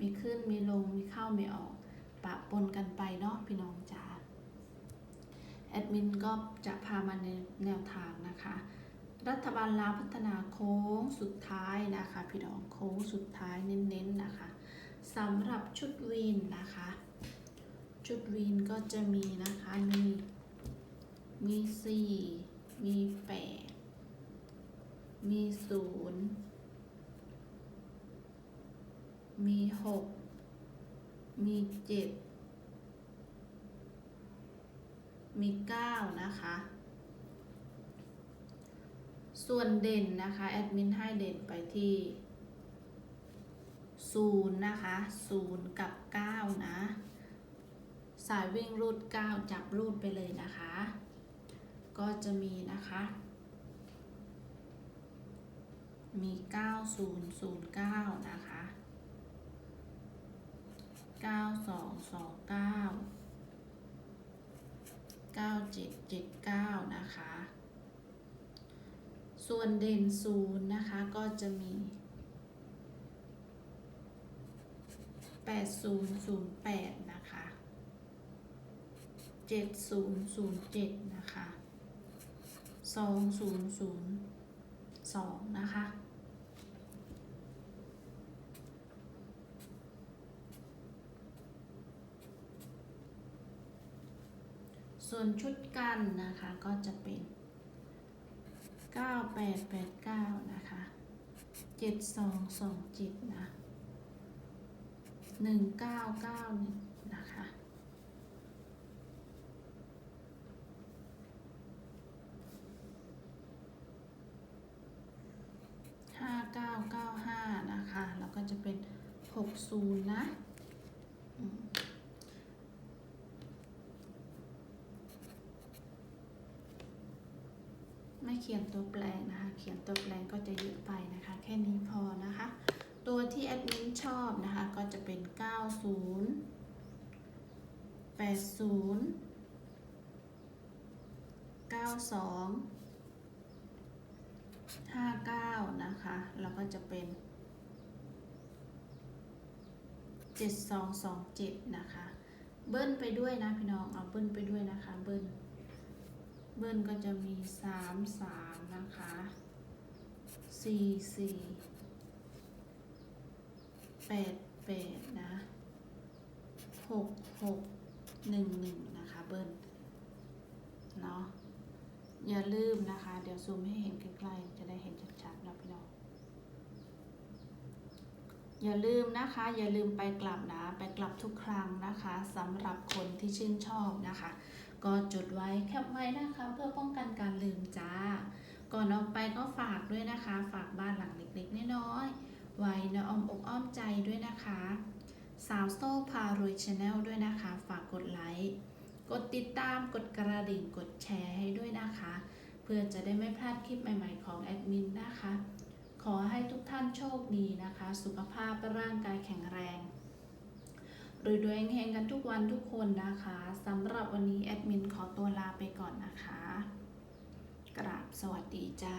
มีขึ้นมีลงมีเข้ามีออกปะปนกันไปเนาะพี่น้องจ๋าแอดมินก็จะพามาในแนวทางนะคะ รัฐบาลลาวพัฒนาโค้งสุดท้ายนะคะ พี่น้องโค้งสุดท้ายเน้นๆนะคะสำหรับชุดวีนนะคะ ชุดวีนก็จะมีนะคะมีมีสี่มีแปดมีศูนย์ มีหกมีเจ็ดมีเก้านะคะ ส่วนเด่นนะคะ แอดมินให้เด่นไปที่ศูนย์นะคะศูนย์กับเก้านะ สายวิ่งรูดเก้าจับรูดไปเลยนะคะ ก็จะมีนะคะมี 9009 นะคะ 9229 9779นะคะ ส่วนเด่นศูนย์นะคะก็จะมี8008นะคะ7007นะคะ2002นะคะ ส่วนชุดกันนะคะก็จะเป็น 9889 นะคะ 7227 นะ 1991 นะคะห้าเก้าเก้าห้านะคะ แล้วก็จะเป็นหกศูนย์นะอืม ไม่ เขียนตัวแปลงนะคะ เขียนตัวแปลงก็จะเยอะไปนะคะ แค่นี้พอนะคะ ตัวที่แอดมินชอบนะคะ ก็จะเป็น 90 80 92 59 นะคะ แล้วก็จะเป็น 7227 นะคะ เบิ้ลไปด้วยนะพี่น้อง เอาเบิ้ลไปด้วยนะคะ เบิ้ล เบิ้ลก็จะมีสามสามนะคะสี่สี่แปดแปดนะหกหกหนึ่งหนึ่งนะคะเบิ้ลเนาะอย่าลืมนะคะ เดี๋ยวซูมให้เห็นใกล้ๆจะได้เห็นชัดๆนะพี่น้องอย่าลืมนะคะ อย่าลืมไปกลับนะ ไปกลับทุกครั้งนะคะสำหรับคนที่ชื่นชอบนะคะ ก็จดไว้แคปไว้นะคะ เพื่อป้องกันการลืมจ้า ก่อนออกไปก็ฝากด้วยนะคะ ฝากบ้านหลังเล็กๆน้อยๆไว้นอ้อมอกอ้อมใจด้วยนะคะ สาวโซ่พารวยชาแนลด้วยนะคะ ฝากกดไลค์กดติดตามกดกระดิ่งกดแชร์ให้ด้วยนะคะ เพื่อจะได้ไม่พลาดคลิปใหม่ ๆ ของแอดมินนะคะ ขอให้ทุกท่านโชคดีนะคะ สุขภาพร่างกายแข็งแรง รวยๆเฮงกันทุกวันทุกคนนะคะสำหรับวันนี้แอดมินขอตัวลาไปก่อนนะคะ กราบสวัสดีจ้า